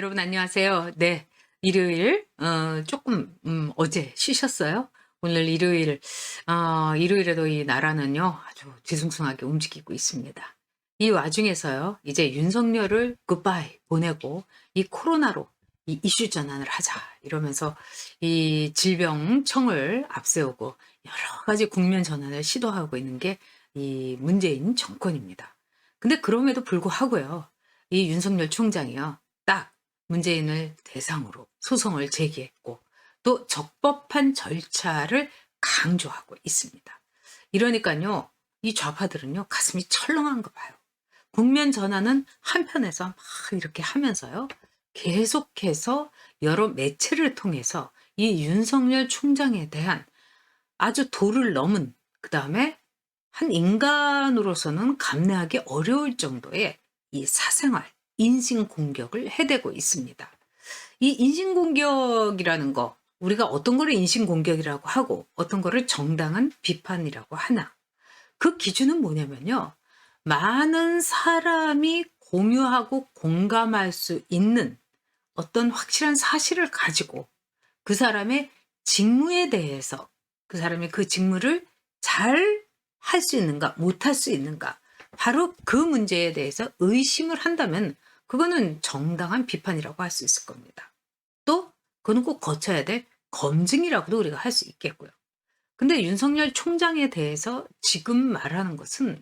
여러분 안녕하세요. 네. 일요일 어 조금 음 어제 쉬셨어요? 오늘 일요일 어 일요일에도 이 나라는요. 아주 뒤숭숭하게 움직이고 있습니다. 이 와중에서요. 이제 윤석열을 굿바이 보내고 이 코로나로 이 이슈 전환을 하자 이러면서 이 질병청을 앞세우고 여러 가지 국면 전환을 시도하고 있는 게 이 문재인 정권입니다. 근데 그럼에도 불구하고요. 이 윤석열 총장이요. 딱 문재인을 대상으로 소송을 제기했고 또 적법한 절차를 강조하고 있습니다. 이러니까요. 이 좌파들은요. 가슴이 철렁한 거 봐요. 국면 전환은 한편에서 막 이렇게 하면서요. 계속해서 여러 매체를 통해서 이 윤석열 총장에 대한 아주 도를 넘은 그 다음에 한 인간으로서는 감내하기 어려울 정도의 이 사생활, 인신 공격을 해대고 있습니다. 이 인신 공격이라는 거 우리가 어떤 거를 인신 공격이라고 하고 어떤 거를 정당한 비판이라고 하나 그 기준은 뭐냐면요. 많은 사람이 공유하고 공감할 수 있는 어떤 확실한 사실을 가지고 그 사람의 직무에 대해서 그 사람이 그 직무를 잘 할 수 있는가, 못할 수 있는가, 바로 그 문제에 대해서 의심을 한다면 그거는 정당한 비판이라고 할 수 있을 겁니다. 또 그거는 꼭 거쳐야 될 검증이라고도 우리가 할 수 있겠고요. 근데 윤석열 총장에 대해서 지금 말하는 것은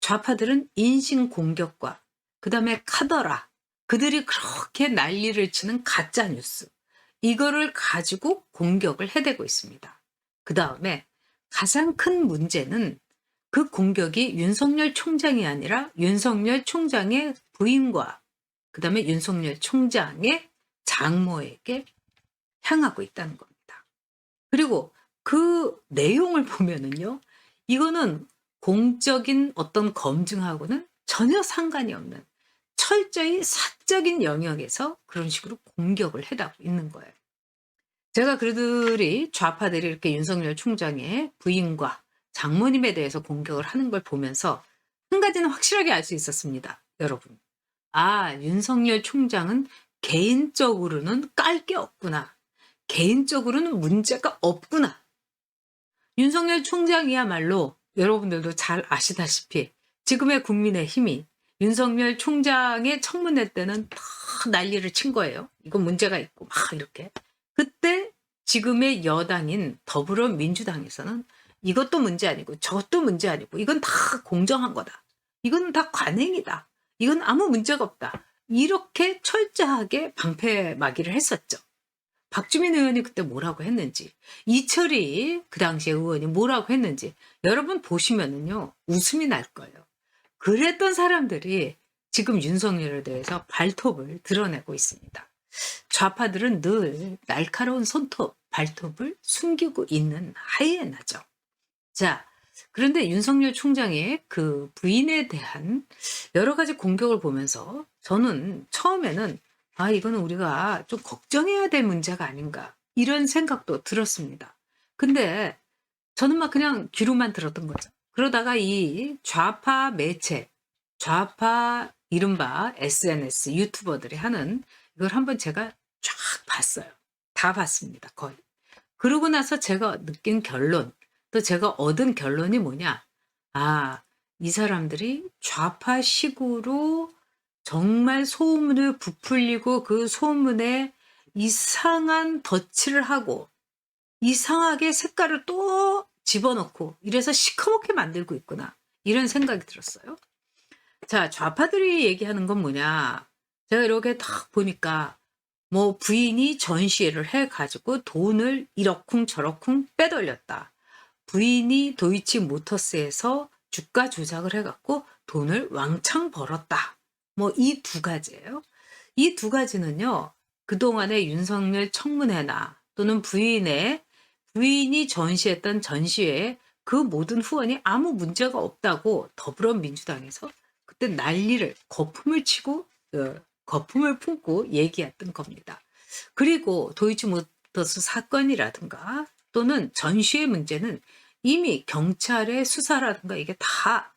좌파들은 인신 공격과 그 다음에 카더라 그들이 그렇게 난리를 치는 가짜 뉴스 이거를 가지고 공격을 해대고 있습니다. 그 다음에 가장 큰 문제는 그 공격이 윤석열 총장이 아니라 윤석열 총장의 부인과 그 다음에 윤석열 총장의 장모에게 향하고 있다는 겁니다. 그리고 그 내용을 보면은요, 이거는 공적인 어떤 검증하고는 전혀 상관이 없는 철저히 사적인 영역에서 그런 식으로 공격을 해다고 있는 거예요. 제가 그들이 좌파들이 이렇게 윤석열 총장의 부인과 장모님에 대해서 공격을 하는 걸 보면서 한 가지는 확실하게 알 수 있었습니다. 여러분. 아, 윤석열 총장은 개인적으로는 깔 게 없구나. 개인적으로는 문제가 없구나. 윤석열 총장이야말로 여러분들도 잘 아시다시피 지금의 국민의 힘이 윤석열 총장의 청문회 때는 다 난리를 친 거예요. 이건 문제가 있고 막 이렇게. 그때 지금의 여당인 더불어민주당에서는 이것도 문제 아니고 저것도 문제 아니고 이건 다 공정한 거다. 이건 다 관행이다. 이건 아무 문제가 없다. 이렇게 철저하게 방패 막이를 했었죠. 박주민 의원이 그때 뭐라고 했는지, 이철이 그 당시에 의원이 뭐라고 했는지 여러분 보시면은요 웃음이 날 거예요. 그랬던 사람들이 지금 윤석열에 대해서 발톱을 드러내고 있습니다. 좌파들은 늘 날카로운 손톱, 발톱을 숨기고 있는 하이에나죠. 자, 그런데 윤석열 총장의 그 부인에 대한 여러 가지 공격을 보면서 저는 처음에는 아, 이거는 우리가 좀 걱정해야 될 문제가 아닌가. 이런 생각도 들었습니다. 근데 저는 막 그냥 귀로만 들었던 거죠. 그러다가 이 좌파 매체, 좌파 이른바 SNS 유튜버들이 하는 이걸 한번 제가 쫙 봤어요. 다 봤습니다. 거의. 그러고 나서 제가 느낀 결론, 또 제가 얻은 결론이 뭐냐? 아, 이 사람들이 좌파식으로 정말 소문을 부풀리고 그 소문에 이상한 덧칠을 하고 이상하게 색깔을 또 집어넣고 이래서 시커멓게 만들고 있구나. 이런 생각이 들었어요. 자, 좌파들이 얘기하는 건 뭐냐? 제가 이렇게 딱 보니까 뭐 부인이 전시회를 해가지고 돈을 이러쿵 저러쿵 빼돌렸다. 부인이 도이치 모터스에서 주가 조작을 해갖고 돈을 왕창 벌었다. 뭐 이 두 가지예요. 이 두 가지는요. 그동안의 윤석열 청문회나 또는 부인의 부인이 전시했던 전시회에 그 모든 후원이 아무 문제가 없다고 더불어민주당에서 그때 난리를 거품을 치고 어, 거품을 품고 얘기했던 겁니다. 그리고 도이치모터스 사건이라든가 또는 전시회 문제는 이미 경찰의 수사라든가 이게 다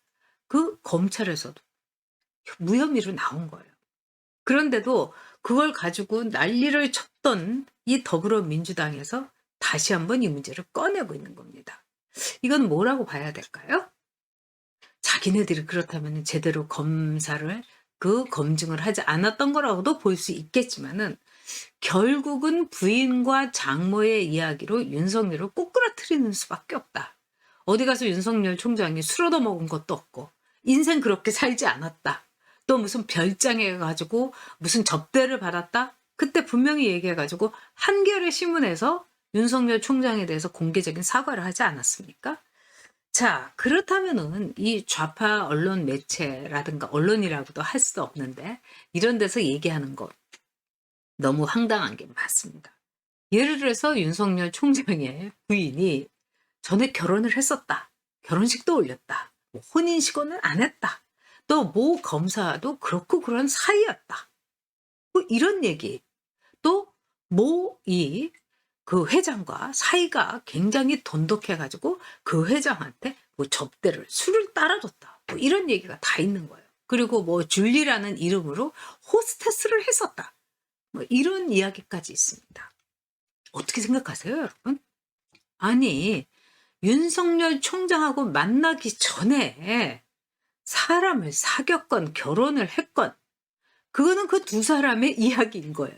그 검찰에서도 무혐의로 나온 거예요. 그런데도 그걸 가지고 난리를 쳤던 이 더불어민주당에서 다시 한번 이 문제를 꺼내고 있는 겁니다. 이건 뭐라고 봐야 될까요? 자기네들이 그렇다면 제대로 검사를 그 검증을 하지 않았던 거라고도 볼 수 있겠지만은 결국은 부인과 장모의 이야기로 윤석열을 꼬꾸라트리는 수밖에 없다. 어디 가서 윤석열 총장이 술 얻어먹은 것도 없고 인생 그렇게 살지 않았다. 또 무슨 별장에 가지고 무슨 접대를 받았다. 그때 분명히 얘기해가지고 한겨레 신문에서 윤석열 총장에 대해서 공개적인 사과를 하지 않았습니까? 자, 그렇다면은 이 좌파 언론 매체라든가 언론이라고도 할 수 없는데 이런 데서 얘기하는 것 너무 황당한 게 맞습니다. 예를 들어서 윤석열 총장의 부인이 전에 결혼을 했었다. 결혼식도 올렸다. 뭐 혼인식원은 안 했다. 또 모 검사도 그렇고 그런 사이였다. 뭐 이런 얘기. 또 모이 그 회장과 사이가 굉장히 돈독해가지고 그 회장한테 뭐 접대를 술을 따라줬다. 뭐 이런 얘기가 다 있는 거예요. 그리고 뭐 줄리라는 이름으로 호스테스를 했었다. 뭐 이런 이야기까지 있습니다. 어떻게 생각하세요, 여러분? 아니, 윤석열 총장하고 만나기 전에 사람을 사귀었건 결혼을 했건 그거는 그 두 사람의 이야기인 거예요.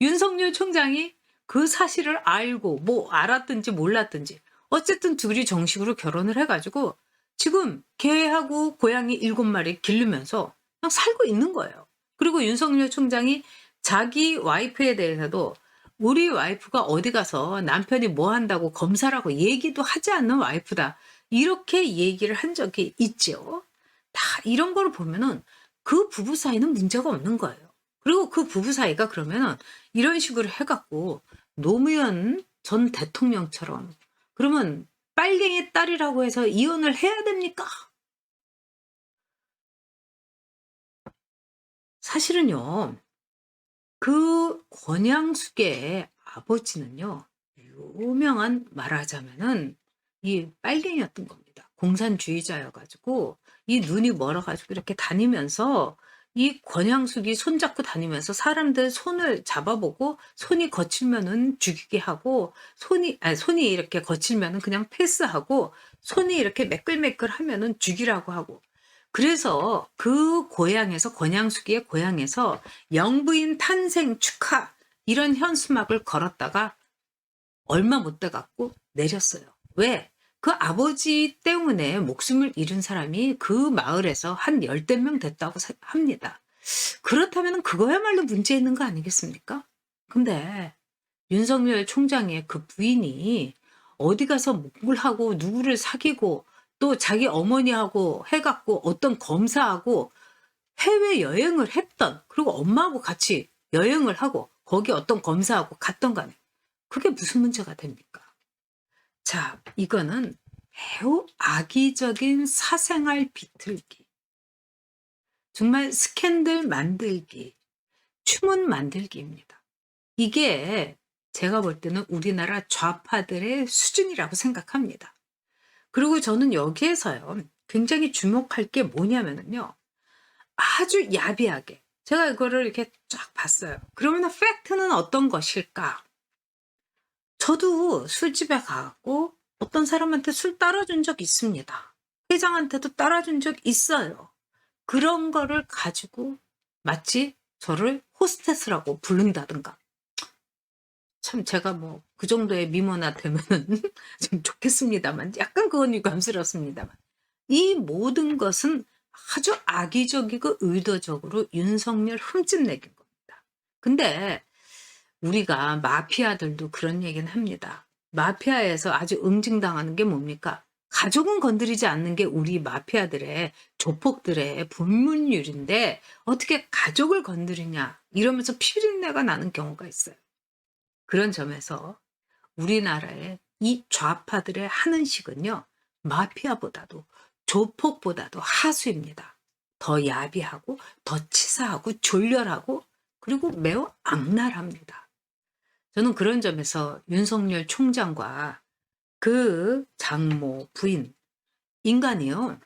윤석열 총장이 그 사실을 알고 뭐 알았든지 몰랐든지 어쨌든 둘이 정식으로 결혼을 해가지고 지금 개하고 고양이 일곱 마리 기르면서 그냥 살고 있는 거예요. 그리고 윤석열 총장이 자기 와이프에 대해서도 우리 와이프가 어디 가서 남편이 뭐 한다고 검사라고 얘기도 하지 않는 와이프다. 이렇게 얘기를 한 적이 있죠. 다 이런 거를 보면은 그 부부 사이는 문제가 없는 거예요. 그리고 그 부부 사이가 그러면은 이런 식으로 해갖고 노무현 전 대통령처럼 그러면 빨갱이 딸이라고 해서 이혼을 해야 됩니까? 사실은요, 그 권양숙의 아버지는요, 유명한 말하자면은 이 빨갱이였던 겁니다. 공산주의자여가지고 이 눈이 멀어가지고 이렇게 다니면서 이 권양숙이 손잡고 다니면서 사람들 손을 잡아보고 손이 거칠면은 죽이게 하고 손이 아니 손이 이렇게 거칠면은 그냥 패스하고 손이 이렇게 매끌매끌 하면은 죽이라고 하고 그래서 그 고향에서 권양숙이의 고향에서 영부인 탄생 축하 이런 현수막을 걸었다가 얼마 못 돼 갖고 내렸어요. 왜? 그 아버지 때문에 목숨을 잃은 사람이 그 마을에서 한 열댓 명 됐다고 사- 합니다. 그렇다면 그거야말로 문제 있는 거 아니겠습니까? 근데 윤석열 총장의 그 부인이 어디 가서 뭘 하고 누구를 사귀고 또 자기 어머니하고 해갖고 어떤 검사하고 해외 여행을 했던 그리고 엄마하고 같이 여행을 하고 거기 어떤 검사하고 갔던 간에 그게 무슨 문제가 됩니까? 자, 이거는 매우 악의적인 사생활 비틀기. 정말 스캔들 만들기, 추문 만들기입니다. 이게 제가 볼 때는 우리나라 좌파들의 수준이라고 생각합니다. 그리고 저는 여기에서요, 굉장히 주목할 게 뭐냐면요. 아주 야비하게. 제가 이거를 이렇게 쫙 봤어요. 그러면 팩트는 어떤 것일까? 저도 술집에 가고 어떤 사람한테 술 따라준 적 있습니다. 회장한테도 따라준 적 있어요. 그런 거를 가지고 마치 저를 호스테스라고 부른다든가. 참 제가 뭐 그 정도의 미모나 되면은 좀 좋겠습니다만 약간 그건 유감스럽습니다만 이 모든 것은 아주 악의적이고 의도적으로 윤석열 흠집내긴 겁니다. 근데 우리가 마피아들도 그런 얘기는 합니다. 마피아에서 아주 응징당하는 게 뭡니까? 가족은 건드리지 않는 게 우리 마피아들의 조폭들의 불문율인데 어떻게 가족을 건드리냐 이러면서 피린내가 나는 경우가 있어요. 그런 점에서 우리나라의 이 좌파들의 하는 식은요 마피아보다도 조폭보다도 하수입니다. 더 야비하고 더 치사하고 졸렬하고 그리고 매우 악랄합니다. 저는 그런 점에서 윤석열 총장과 그 장모 부인 인간이요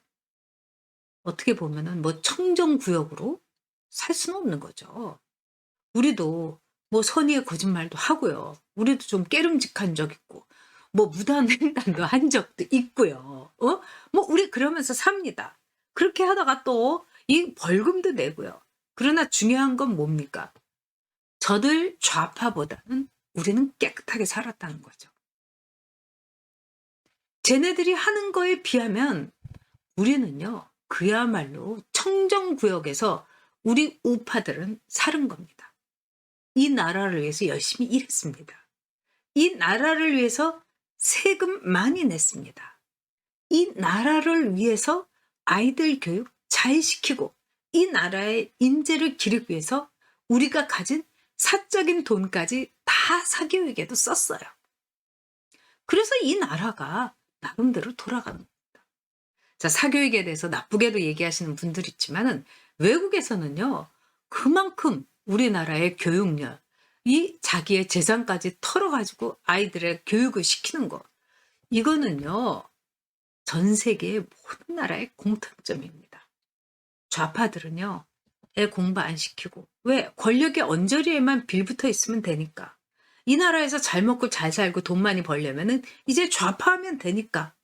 어떻게 보면은 뭐 청정구역으로 살 수는 없는 거죠. 우리도 뭐 선의의 거짓말도 하고요. 우리도 좀 깨름직한 적 있고 뭐 무단 횡단도 한 적도 있고요. 어? 뭐 우리 그러면서 삽니다. 그렇게 하다가 또 이 벌금도 내고요. 그러나 중요한 건 뭡니까? 저들 좌파보다는 우리는 깨끗하게 살았다는 거죠. 쟤네들이 하는 거에 비하면 우리는요, 그야말로 청정구역에서 우리 우파들은 사는 겁니다. 이 나라를 위해서 열심히 일했습니다. 이 나라를 위해서 세금 많이 냈습니다. 이 나라를 위해서 아이들 교육 잘 시키고 이 나라의 인재를 기르기 위해서 우리가 가진 사적인 돈까지 다 사교육에도 썼어요. 그래서 이 나라가 나름대로 돌아가는 겁니다. 자, 사교육에 대해서 나쁘게도 얘기하시는 분들 있지만은 외국에서는요, 그만큼 우리나라의 교육열, 이 자기의 재산까지 털어가지고 아이들의 교육을 시키는 거, 이거는요, 전 세계의 모든 나라의 공통점입니다. 좌파들은요, 애 공부 안 시키고, 왜? 권력의 언저리에만 빌붙어 있으면 되니까. 이 나라에서 잘 먹고 잘 살고 돈 많이 벌려면은 이제 좌파하면 되니까.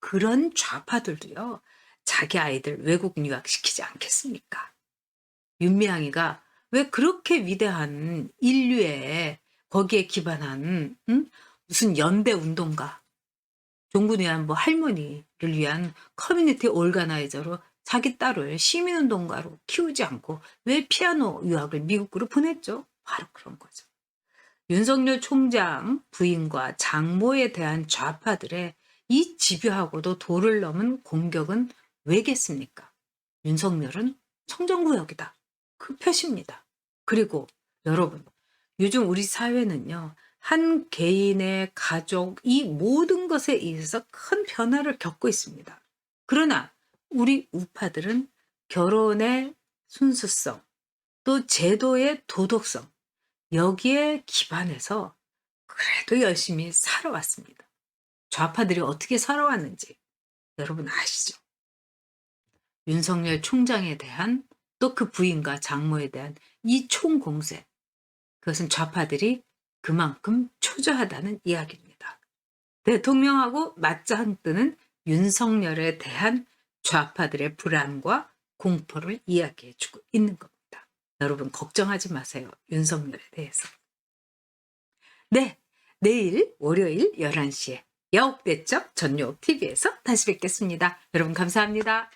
그런 좌파들도요, 자기 아이들 외국 유학시키지 않겠습니까? 윤미향이가 왜 그렇게 위대한 인류에 거기에 기반한 응? 무슨 연대 운동가 종군을 위한 뭐 할머니를 위한 커뮤니티 올가나이저로 자기 딸을 시민운동가로 키우지 않고 왜 피아노 유학을 미국으로 보냈죠? 바로 그런 거죠. 윤석열 총장 부인과 장모에 대한 좌파들의 이 집요하고도 도를 넘은 공격은 왜겠습니까? 윤석열은 청정구역이다. 그 표시입니다. 그리고 여러분, 요즘 우리 사회는요, 한 개인의 가족, 이 모든 것에 의해서 큰 변화를 겪고 있습니다. 그러나 우리 우파들은 결혼의 순수성, 또 제도의 도덕성, 여기에 기반해서 그래도 열심히 살아왔습니다. 좌파들이 어떻게 살아왔는지 여러분 아시죠? 윤석열 총장에 대한 또 그 부인과 장모에 대한 이 총공세. 그것은 좌파들이 그만큼 초조하다는 이야기입니다. 대통령하고 맞짱 뜨는 윤석열에 대한 좌파들의 불안과 공포를 이야기해 주고 있는 겁니다. 여러분 걱정하지 마세요. 윤석열에 대해서. 네, 내일 월요일 11시에 여옥대첩 전용 TV에서 다시 뵙겠습니다. 여러분 감사합니다.